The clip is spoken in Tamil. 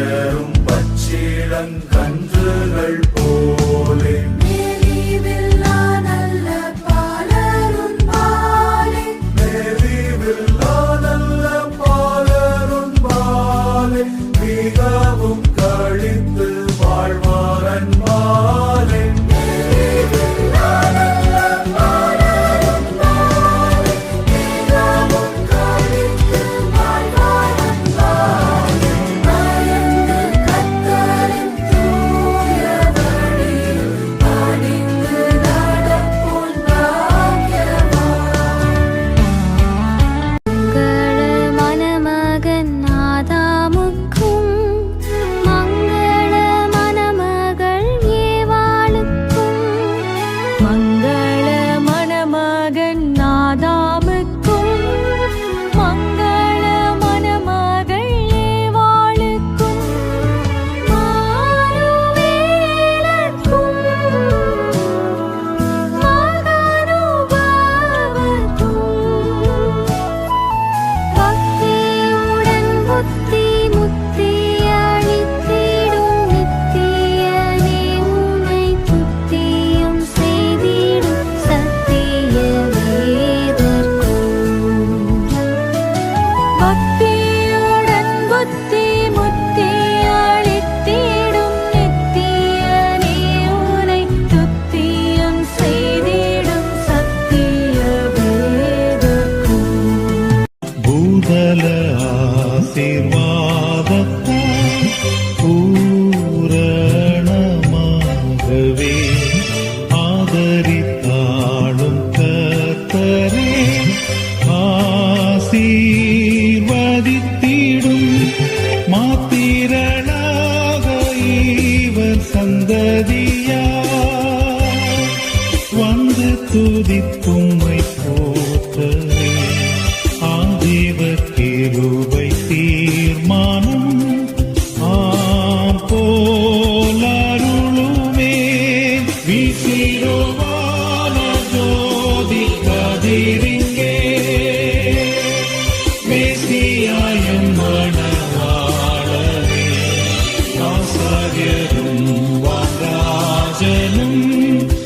உயரும் பச்சிளங்கன்றுகள் போலே. மெலிவில்லா நல்ல ஆசீர்வாதத்தை பூரணமாகவே ஆதரித்தாளும் கத்தரே ஆசீர்வதித்திடும் மாத்திரனாக இவர் சந்ததியா வந்து துதிக்கும் You.